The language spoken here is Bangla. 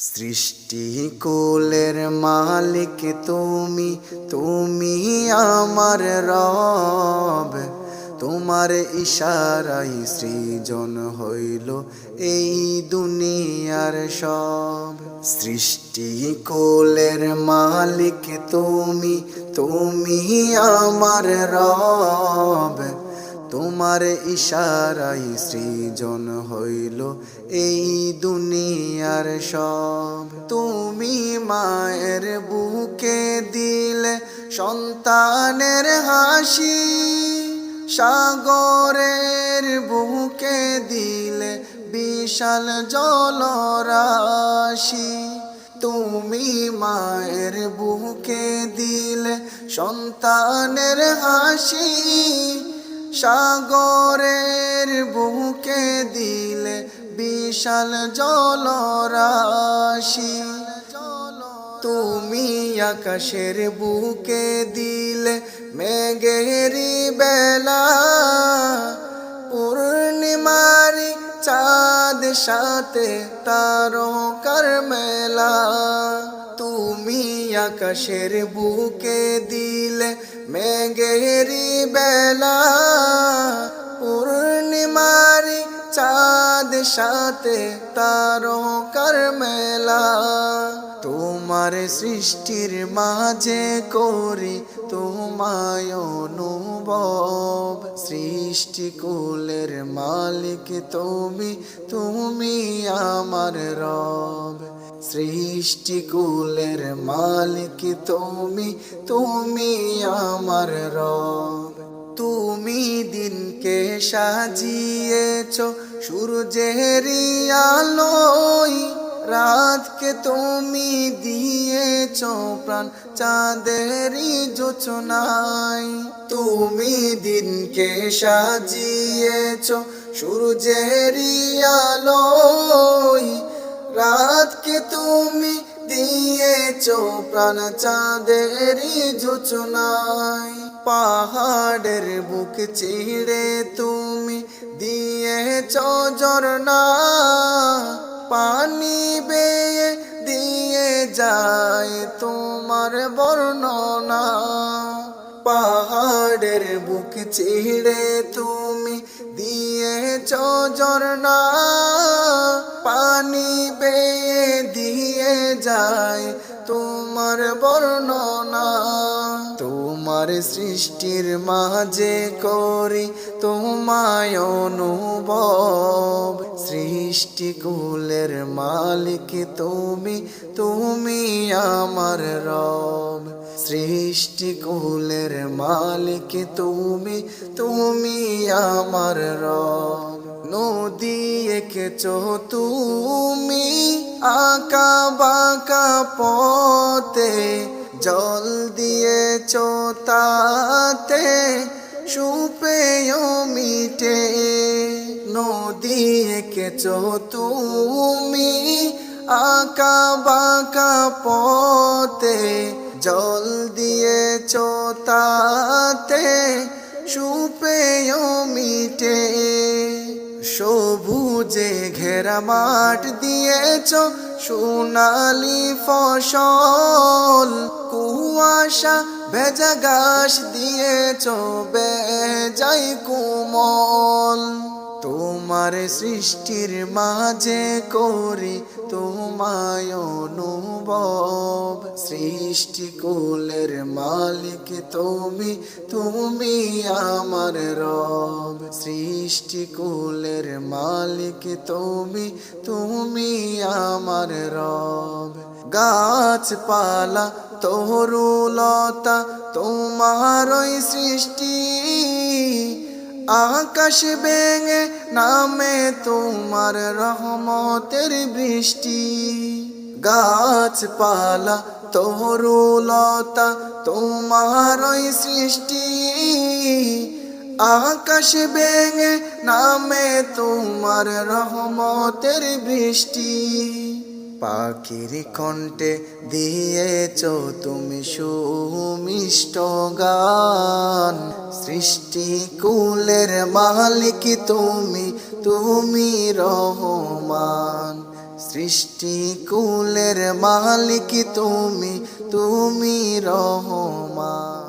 সৃষ্টি কুলের মালিক তুমি তুমি আমার রব। তোমার ইশারাই সৃজন হইল এই দুনিয়ার সব। সৃষ্টি কুলের মালিক তুমি তুমি আমার রব। তোমার ইশারাই সৃজন হইল এই দুনিয়ার সব তুমি মায়ের বুকে দিলে সন্তানের হাসি সাগরের বুকে দিলে বিশাল জলরাশি। তুমি মায়ের বুকে দিলে সন্তানের হাসি সাগরের বুকে দিলে বিশাল জলরাশি, তুমি আকাশের বুকে দিলে মেঘেরি বেলা, পূর্ণিমারি চাঁদ সাথে তারকার মেলা। তুমি আকাশের বুকে দিলে মেঘেরি বেলা, পূর্ণিমারি চাঁদ সাথে তারকার মেলা। তোমার সৃষ্টির মাঝে করি তোমায় সৃষ্টি কুলের মালিক তুমি তুমি আমার রব। সৃষ্টি কুলের মালিক তুমি তুমি আমার রব। তুমি দিনকে সাজিয়েছ সূর্যেরই আলোয় রাতকে তুমি দিয়েছ, প্রাণ চাঁদেরই যোচনায়। তুমি দিনকে সাজিয়েছ সূর্যেরই আলোয় রাতকে তুমি দিয়েছ, প্রাণ চাঁদেরই যোচনায়। পাহাড়ের বুক চিড়ে তুমি দিয়েছ ঝরনা পানি বেয়ে দিয়ে যায় তোমার বর্ণনা। পাহাড়ের বুক চিড়ে তুমি দিয়েছ ঝরনা পানি বেয়ে দিয়ে যায় তোমার বর্ণনা। সৃষ্টির মাঝে করি তোমায় অনুভব। সৃষ্টি কুলের মালিক তুমি তুমি আমার রব। সৃষ্টি কুলের মালিক তুমি তুমি আমার রব। নদী এঁকেছ তুমি, আঁকা বাঁকা পথে জল দিয়েছ তাতে সুপেয় মিটে। নদী এঁকেছ তুমি আঁকা বাঁকা পথে। জল দিয়েছ তাতে সুপেয় মিটে। সবুজে ঘেরা মাঠ দিয়েছ সোনালি ফসল। কুয়াশা ভেজা ঘাস দিয়েছ বেজাই কোমল। তোমার সৃষ্টির মাঝে করি তোমায় অনুভব। সৃষ্টি কুলের মালিক তুমি তুমি আমার রব। সৃষ্টি কুলের মালিক তুমি তুমি আমার রব। গাছপালা তরুলতা তোমারই সৃষ্টি। আকাশ বেঙে নামে তোমার রহমতের বৃষ্টি। গাছপালা তরুলতা তোমারই সৃষ্টি। আকাশ বেঙে নামে তোমার রহমতের বৃষ্টি। পাখির কণ্ঠে দিয়েছ তুমি সুমিষ্ট গান। সৃষ্টি কুলের মালিক তুমি তুমি রহমান। সৃষ্টি কুলের মালিক তুমি তুমি রহমান।